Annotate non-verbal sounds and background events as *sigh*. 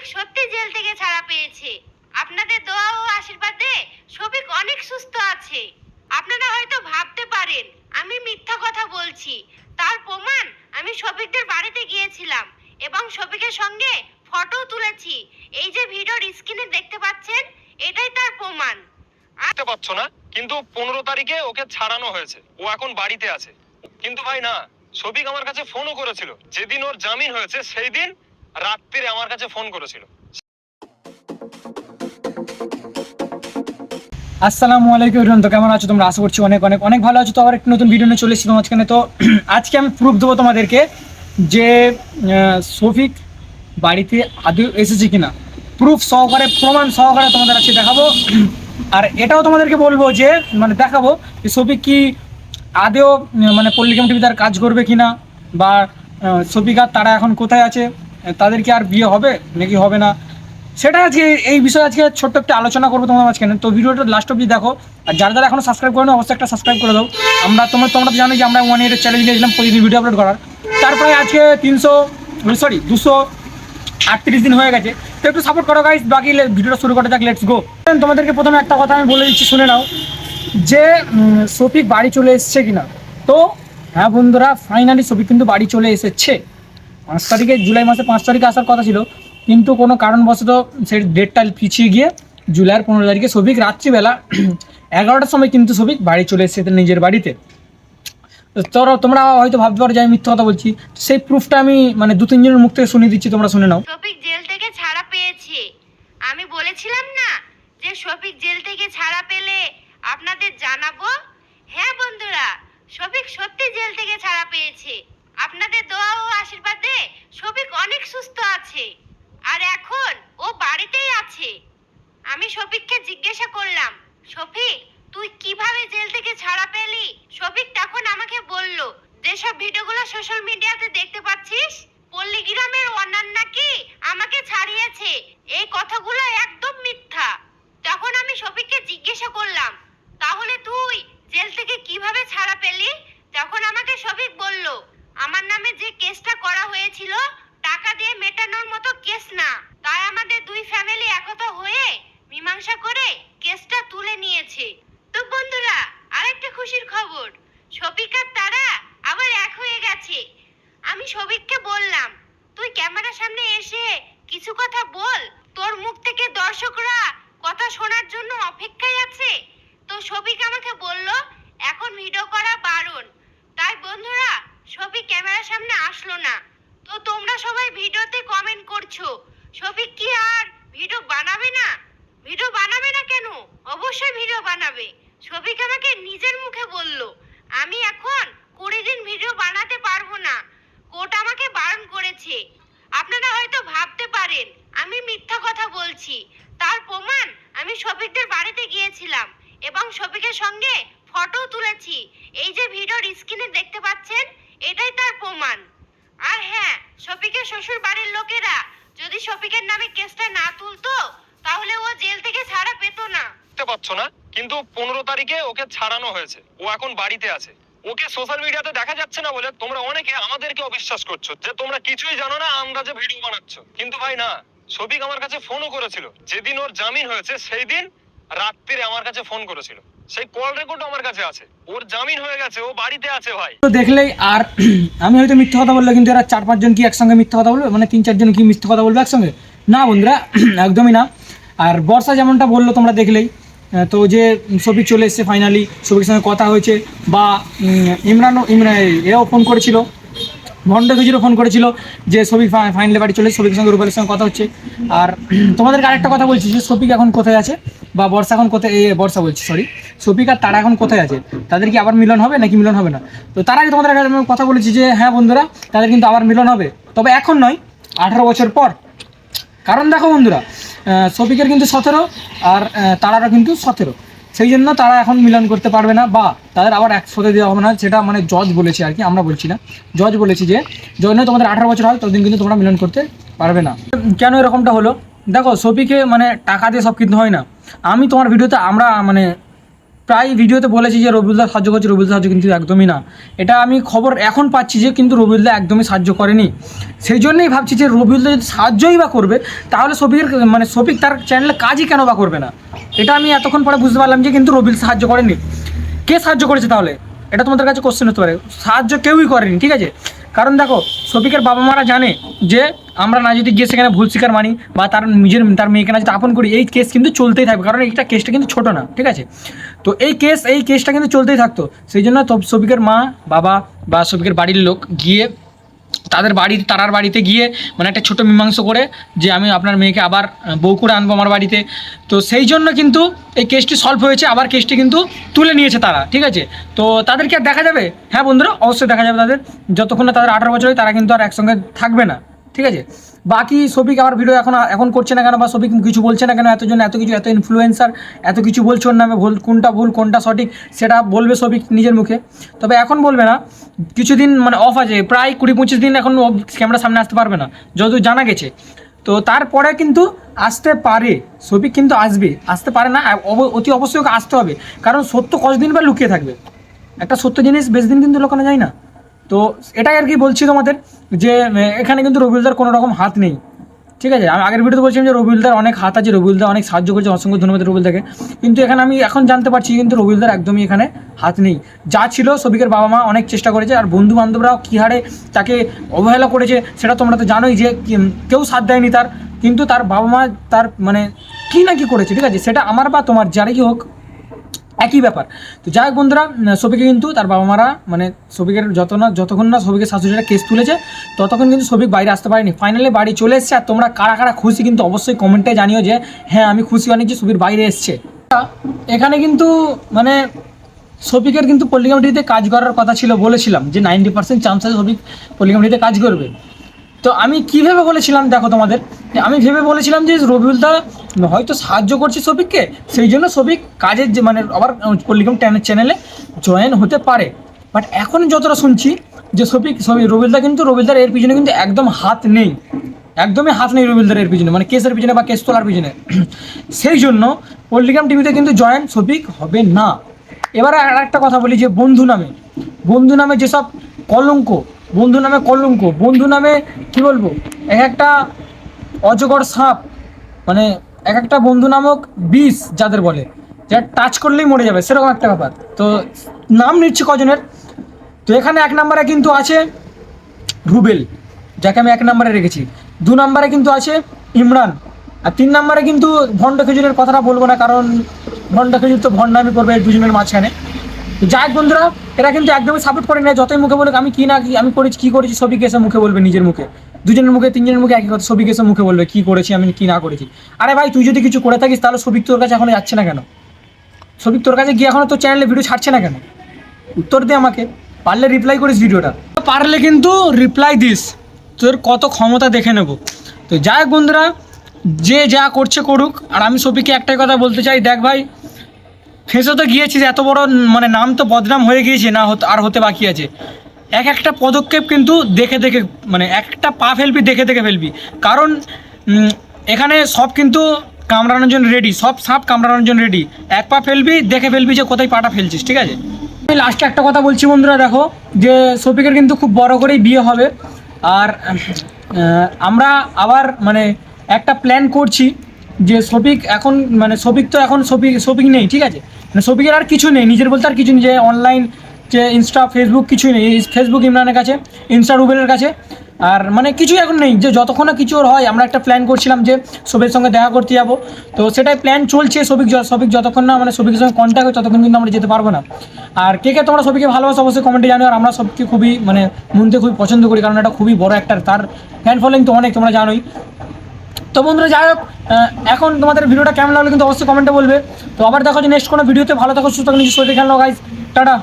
শফিক সত্যি জেল থেকে ছাড়া পেয়েছে। আপনাদের দোয়া ও আশীর্বাদে শফিক অনেক সুস্থ আছে। আপনারা হয়তো ভাবতে পারেন, আমি মিথ্যা কথা বলছি। তার প্রমাণ আমি শফিকদের বাড়িতে গিয়েছিলাম এবং শফিকের সঙ্গে ফটো তুলেছি। এই যে ভিডিওর স্ক্রিনে দেখতে পাচ্ছেন, এটাই তার প্রমাণ। দেখতে পাচ্ছ না, কিন্তু পনেরো তারিখে ওকে ছাড়ানো হয়েছে। ও এখন বাড়িতে আছে। কিন্তু ভাই না, শফিক আমার কাছে ফোনও করেছিল। যেদিন ওর জামিন হয়েছে, সেই দিন রাত্রিরে আমার কাছে ফোন করেছিল। আসসালামু আলাইকুম এভরিওয়ান তো কেমন আছো তোমরা? আশা করছি অনেক অনেক অনেক ভালো আছো। তো আবার একটা নতুন ভিডিও নিয়ে চলে এসেছি তোমার তো *clears throat* আজকে আমি প্রুফ দেবো তোমাদেরকে যে শফিক বাড়িতে আদৌ এসেছে কিনা। প্রুফ সহকারে, প্রমাণ সহকারে তোমাদের আজকে দেখাবো। *clears throat* আর এটাও তোমাদেরকে বলব যে মানে দেখাবো যে শফিক কি আদেও মানে পল্লিগ্রাম টিভি তার কাজ করবে কিনা, বা আর তারা এখন কোথায় আছে। তাদের কি আর বিয়ে হবে? নাকি হবে না? সেটা আজকে এই বিষয়ে আজকে ছোট্ট একটা আলোচনা করব তোমার মাঝখানে। তো ভিডিওটা লাস্ট অব্দি দেখো। আর যারা যারা এখনও সাবস্ক্রাইব করে না অবশ্যই একটা সাবস্ক্রাইব করে দাও। আমরা তোমরা তোমরা তো জানো যে আমরা ওয়ান ইয়ারের চ্যালেঞ্জ নিয়েছিলাম, প্রতিদিন ভিডিও আপলোড করার। তারপরে আজকে তিনশো সরি দুশো আটত্রিশ দিন হয়ে গেছে। তো একটু সাপোর্ট করো গাইজ বাকি ভিডিওটা শুরু করা যাক লেটস গো তোমাদেরকে প্রথমে একটা কথা আমি বলে দিচ্ছি, শুনে নাও। যে শফিক বাড়ি চলে এসছে কিনা। তো হ্যাঁ বন্ধুরা ফাইনালি শফিক কিন্তু বাড়ি চলে এসেছে। পাঁচ তারিখে, জুলাই মাসে পাঁচ তারিখে আসার কথা ছিল। কিন্তু কোনো কারণবশত সেই ডেটটা পিছিয়ে গিয়ে জুলাইয়ের পনেরো তারিখে শফিক রাত্রিবেলা *clears throat* এগারোটার সময় কিন্তু শফিক বাড়ি চলে এসেছে নিজের বাড়িতে। তো তোমরা হয়তো ভাবতে পারো যে আমি মিথ্যা কথা বলছি। সেই প্রুফটা আমি মানে দু, তিনজনের মুখ থেকে শুনিয়ে দিচ্ছি, তোমরা শুনে নাও। শফিক জেল থেকে ছাড়া পেয়েছে। আমি বলেছিলাম না যে শফিক জেল থেকে ছাড়া পেলে আপনাদের জানাব? হ্যাঁ বন্ধুরা শফিক সত্যি জেল থেকে ছাড়া পেয়েছে। আপনাদের দোয়া ও আশীর্বাদে শফিক অনেক সুস্থ আছে। আর এখন ও বাড়িতেই আছে। আমি শফিককে জিজ্ঞাসা করলাম শফিক তুই কীভাবে জেল থেকে ছাড়া পেলি? শফিক তখন আমাকে বলল, যেসব ভিডিওগুলো সোশ্যাল মিডিয়াতে দেখতে পাচ্ছিস, পল্লীগ্রামের অন্যান্য নাকি আমাকে ছাড়িয়েছে। এই কথাগুলো একদম মিথ্যা। তখন আমি শফিককে জিজ্ঞাসা করলাম তাহলে তুই জেল থেকে কীভাবে ছাড়া পেলি তখন আমাকে শফিক বলল আমার নামে যে কেসটা করা হয়েছিল, টাকা দিয়ে মেটানোর মতো কেস না। তাই আমাদের দুই ফ্যামিলি একতা হয়ে মীমাংসা করে কেসটা তুলে নিয়েছে। তো বন্ধুরা, আরেকটা খুশির খবর। আর তারা আবার এক হয়ে গেছে। আমি শফিককে বললাম, তুই ক্যামেরার সামনে এসে কিছু কথা বল। তোর মুখ থেকে দর্শকরা কথা শোনার জন্য অপেক্ষায় আছে। তো শফিক আমাকে বলল, এখন ভিডিও করা বারণ। তাই বন্ধুরা শফিক ক্যামেরার সামনে আসলো না। তো তোমরা সবাই ভিডিওতে কমেন্ট করছ, শফিক কি আর ভিডিও বানাবে না? ভিডিও বানাবে না কেন? অবশ্যই ভিডিও বানাবে। শফিক আমাকে নিজের মুখে বলল, আমি এখন কুড়ি দিন ভিডিও বানাতে পারব না। কোর্ট আমাকে বারণ করেছে। আপনারা হয়তো ভাবতে পারেন, আমি মিথ্যা কথা বলছি। তার প্রমাণ আমি শফিকদের বাড়িতে গিয়েছিলাম এবং শফিকের সঙ্গে ফটো তুলেছি। এই যে ভিডিওর স্ক্রিনে দেখতে পাচ্ছেন এটাই তার প্রমাণ। আর হ্যাঁ শফিকের শ্বশুর বাড়ির লোকেরা যদি শফিকের নামে কেসটা না তুলতো, তাহলে ও জেল থেকে ছাড়া পেত না। দেখতে পাচ্ছ না? কিন্তু পনেরো তারিখে ওকে ছাড়ানো হয়েছে। ও এখন বাড়িতে আছে। ওকে সোশ্যাল মিডিয়াতে দেখা যাচ্ছে না বলে তোমরা অনেকে আমাদেরকে অবিশ্বাস করছ যে তোমরা কিছুই জানো না যে ভিডিও বানাচ্ছ। কিন্তু ভাই না, শফিক আমার কাছে ফোনও করেছিল। যেদিন ওর জামিন হয়েছে সেই দিন রাত্রিরে আমার কাছে ফোন করেছিল। সেই কল রেকর্ড আমার কাছে আছে। ওর জামিন হয়ে গেছে, ও বাড়িতে আছে ভাই। তো দেখলেই আর *clears throat* আমি হয়তো মিথ্যা কথা বললে, কিন্তু এরা চার পাঁচজন কি একসঙ্গে মিথ্যা কথা বলবে? মানে তিন চারজন কি মিথ্যা কথা বলবে একসঙ্গে? না বন্ধুরা, *clears throat* একদমই না। আর বর্ষা যেমনটা বলল তোমরা দেখলেই তো যে ছবি চলে এসছে ফাইনালি ছবির সঙ্গে কথা হয়েছে, বা ইমরানও ইমরান এরাও ফোন করেছিল। ভন্ড কিছুরও ফোন করেছিল যে ছবি ফাইনালি বাড়ি চলে ছবির সঙ্গে রূপালের সঙ্গে কথা হচ্ছে। আর *clears throat* তোমাদেরকে আরেকটা কথা বলছি যে শফিক এখন কোথায় আছে? বা বর্ষা এখন কোথায় বর্ষা বলছি সরি শফিক আর তারা এখন কোথায় আছে? তাদের কি আবার মিলন হবে নাকি মিলন হবে না? তো তার আগে তোমাদের কথা বলেছি যে হ্যাঁ বন্ধুরা তাদের কিন্তু আবার মিলন হবে। তবে এখন নয় আঠারো বছর পর। কারণ দেখো বন্ধুরা আহ, শফিকের কিন্তু সতেরো আর তারারও কিন্তু সতেরো। সেই জন্য তারা এখন মিলন করতে পারবে না বা তাদের আবার একসাথে দেওয়া হবে না সেটা মানে জজ বলেছে আর কি আমরা বলছি না। জজ বলেছি যে যখন তোমাদের আঠারো বছর হয় ততদিন কিন্তু তোমরা মিলন করতে পারবে না। কেন এরকমটা হলো? দেখো শফিকে মানে টাকা দিয়ে সব কিন্তু হয় না। আমি তোমার ভিডিওতে আমরা মানে প্রায় ভিডিওতে বলেছি যে রবিউল্লাহ সাহায্য করছে রবিউল সাহায্য কিন্তু একদমই না। এটা আমি খবর এখন পাচ্ছি যে কিন্তু রবিউল্লাহ একদমই সাহায্য করেনি। সেই জন্যই ভাবছি যে রবিউল্লাহ যদি সাহায্যই বা করবে, তাহলে শফিকের মানে শফিক তার চ্যানেলে কাজই কেন বা করবে না? এটা আমি এতক্ষণ পরে বুঝতে পারলাম যে কিন্তু রবিউল সাহায্য করেনি। কে সাহায্য করেছে তাহলে? এটা তোমাদের কাছে কোশ্চেন হতে পারে। সাহায্য কেউই করেনি, ঠিক আছে? কারণ দেখো, শফিকের বাবা মারা জানে যে আমরা না যদি গিয়ে সেখানে ভুল স্বীকার মানি বা তার নিজের, তার মেয়েকে না যদি আপন করি, এই কেস কিন্তু চলতেই থাকবে। কারণ এইটা কেসটা কিন্তু ছোটো না, ঠিক আছে? তো এই কেস এই কেসটা কিন্তু চলতেই থাকতো। সেই জন্য শফিকের মা, বাবা বা শফিকের বাড়ির লোক গিয়ে তাদের বাড়ি, তারার বাড়িতে গিয়ে মানে একটা ছোটো মীমাংস করে যে আমি আপনার মেয়েকে আবার বউ করে আনব আমার বাড়িতে। তো সেই জন্য কিন্তু এই কেসটি সলভ হয়েছে, আবার কেসটি কিন্তু তুলে নিয়েছে তারা, ঠিক আছে? তো তাদেরকে আর দেখা যাবে? হ্যাঁ বন্ধুরা, অবশ্যই দেখা যাবে তাদের। যতক্ষণ না তাদের আঠারো বছর হয়, তারা কিন্তু আর একসঙ্গে থাকবে না, ঠিক আছে? বাকি সবিক আবার ভিডিও এখন এখন করছে না কেন বা সবিক কিছু বলছে না কেন? এতজন এত কিছু এত ইনফ্লুয়েন্সার এত কিছু বলছে ওর নামে, ভুল কোনটা ভুল, কোনটা সঠিক, সেটা বলবে সবিক নিজের মুখে। তবে এখন বলবে না, কিছুদিন মানে অফ আছে, প্রায় কুড়ি পঁচিশ দিন এখন ক্যামেরার সামনে আসতে পারবে না, যতদূর জানা গেছে। তো তারপরে কিন্তু আসতে পারে, সবিক কিন্তু আসবে, আসতে পারে না অতি অবশ্যই আসতে হবে। কারণ সত্য কতদিন বা লুকিয়ে থাকবে? একটা সত্য জিনিস বেশ দিন কিন্তু লোকানো যায় না। তো এটাই আর কি বলছি তোমাদের যে এখানে কিন্তু রবিউলদার কোনো রকম হাত নেই। ঠিক আছে? আমি আগের ভিডিওতে বলছিলাম যে রবিউলদার অনেক হাত আছে রবিউলদার অনেক সাহায্য করেছে, অসংখ্য ধন্যবাদ রবিউলদাকে। কিন্তু এখানে আমি এখন জানতে পারছি কিন্তু রবিউলদার একদমই এখানে হাত নেই। যা ছিল সবিকের বাবা মা অনেক চেষ্টা করেছে, আর বন্ধু বান্ধবরাও কী হারে তাকে অবহেলা করেছে সেটা তোমরা তো জানোই যে কেউ সাথ দেয়নি তার। কিন্তু তার বাবা মা তার মানে কী না কি করেছে, ঠিক আছে? সেটা আমার বা তোমার, যারাই হোক একই ব্যাপার। তো যাই হোক বন্ধুরা সবিকে কিন্তু তার বাবা মারা মানে সবিকের যত না যতক্ষণ না সবিকের শাশুড়িরা কেস তুলেছে, ততক্ষণ কিন্তু সবিক বাইরে আসতে পারেনি। ফাইনালি বাড়ি চলে এসছে, আর তোমরা কারা কারা খুশি কিন্তু অবশ্যই কমেন্টে জানিও যে হ্যাঁ আমি খুশি অনেক যে সবির বাইরে এসছে। এখানে কিন্তু মানে সফিকের কিন্তু পল্লিকামটিতে কাজ করার কথা ছিল বলেছিলাম, যে নাইনটি পার্সেন্ট চান্স আছে সফিক পল্লিকামটিতে কাজ করবে। তো আমি কীভাবে বলেছিলাম, দেখো তোমাদের, আমি ভেবে বলেছিলাম যে রবিউলদা হয়তো সাহায্য করছে সফিককে, সেই জন্য সফিক কাজের যে মানে আবার পল্লিকম চ্যানেলে জয়েন হতে পারে। বাট এখন যতটা শুনছি যে সফিক সবই রবিউলদা কিন্তু রবিউলদার এর পিছনে কিন্তু একদম হাত নেই। একদমই হাত নেই রবিউলদার এর পিছনে মানে কেসের পিছনে বা কেস তোলার পিছনে। সেই জন্য পল্লিগ্রাম টিভিতে কিন্তু জয়েন সফিক হবে না। এবারে আর একটা কথা বলি যে বন্ধু নামে। বন্ধু নামে যেসব কলঙ্ক বন্ধু নামে কলঙ্ক, বন্ধু নামে কি বলব? এক একটা অজগর সাপ মানে এক একটা বন্ধু নামক বিষ যাদের বলে, যা টাচ করলেই মরে যাবে, সেরকম একটা ব্যাপার। তো নাম নিচ্ছি কজনের। তো এখানে এক নম্বরে কিন্তু আছে রুবেল, যাকে আমি এক নম্বরে রেখেছি। দু নম্বরে কিন্তু আছে ইমরান, আর তিন নম্বরে কিন্তু ভণ্ড খেজুরের কথাটা বলব না, কারণ ভণ্ড খেজুর তো ভণ্ডামি করবে দুজনের মাঝখানে। যাই বন্ধুরা, এরা কিন্তু একদমই সাপোর্ট করে না যতই মুখে বলুক, আমি কি না কি আমি করেছি, কি করেছি, সবই কেসে মুখে বলবে নিজের মুখে। দুজনের মুখে, তিনজনের মুখে একই কথা, সবই এসে মুখে বলবে, কি করেছি আমি, কি না করেছি। আরে ভাই, তুই যদি কিছু করে থাকিস, তাহলে সবিক তোর কাছে এখনও যাচ্ছে না কেন? সবিক তোর কাছে গিয়ে এখনও তোর চ্যানেলে ভিডিও ছাড়ছে না কেন? উত্তর দে আমাকে, পারলে রিপ্লাই করিস ভিডিওটা। পারলে কিন্তু রিপ্লাই দিস, তোর কত ক্ষমতা দেখে নেব। তো যাই বন্ধুরা, যে যা করছে করুক, আর আমি সবিকে একটাই কথা বলতে চাই, দেখ ভাই ফেঁসে তো গিয়েছিস এত বড় মানে নাম তো বদনাম হয়ে গিয়েছে, না আর হতে বাকি আছে। এক একটা পদক্ষেপ কিন্তু দেখে দেখে মানে একটা পা ফেলবি, দেখে দেখে ফেলবি। কারণ এখানে সব কিন্তু কামড়ানোর জন্য রেডি সব সাপ কামড়ানোর জন্য রেডি এক পা ফেলবি, দেখে ফেলবি যে কোথায় পাটা ফেলছিস, ঠিক আছে? আমি লাস্টে একটা কথা বলছি বন্ধুরা, দেখো, যে শফিকের কিন্তু খুব বড় করেই বিয়ে হবে। আর আমরা আবার মানে একটা প্ল্যান করছি। যে শফিক এখন মানে শফিক তো এখন শফিক শফিক নেই, ঠিক আছে? মানে শফিকের আর কিছু নেই, নিজের বলতে আর কিছু নেই, যে অনলাইন যে ইনস্টা ফেসবুক কিছুই নেই ফেসবুক ইমরানের কাছে ইনস্টা রুবেলের কাছে, আর মানে কিছুই এখন নেই, যে যতক্ষণ না কিছু হয়, আমরা একটা প্ল্যান করছিলাম যে সবির সঙ্গে দেখা করতে যাব, তো সেটাই প্ল্যান চলছে য- সবিক যতক্ষণ না মানে সবিকের সঙ্গে কন্ট্যাক্ট হয়, ততক্ষণ কিন্তু আমরা যেতে পারব না। আর কে কে তোমরা সবিকে ভালোবাসো অবশ্যই কমেন্টে জানো আর আমরা সবকে খুবই মানে মনতে খুবই পছন্দ করি, কারণ এটা খুবই বড় একটা, তার ফ্যান ফলোয়িং তো অনেক, তোমরা জানোই। তো বন্ধুরা, যাই হোক এখন তোমাদের ভিডিওটা কেমন লাগল কিন্তু অবশ্যই কমেন্টে বলবে। তো আবার দেখো যে নেক্সট কোনো ভিডিওতে। ভালো থাকো, সুস্থ থাকো, নিজের শরীরে খেয়াল গাইজ টাটা।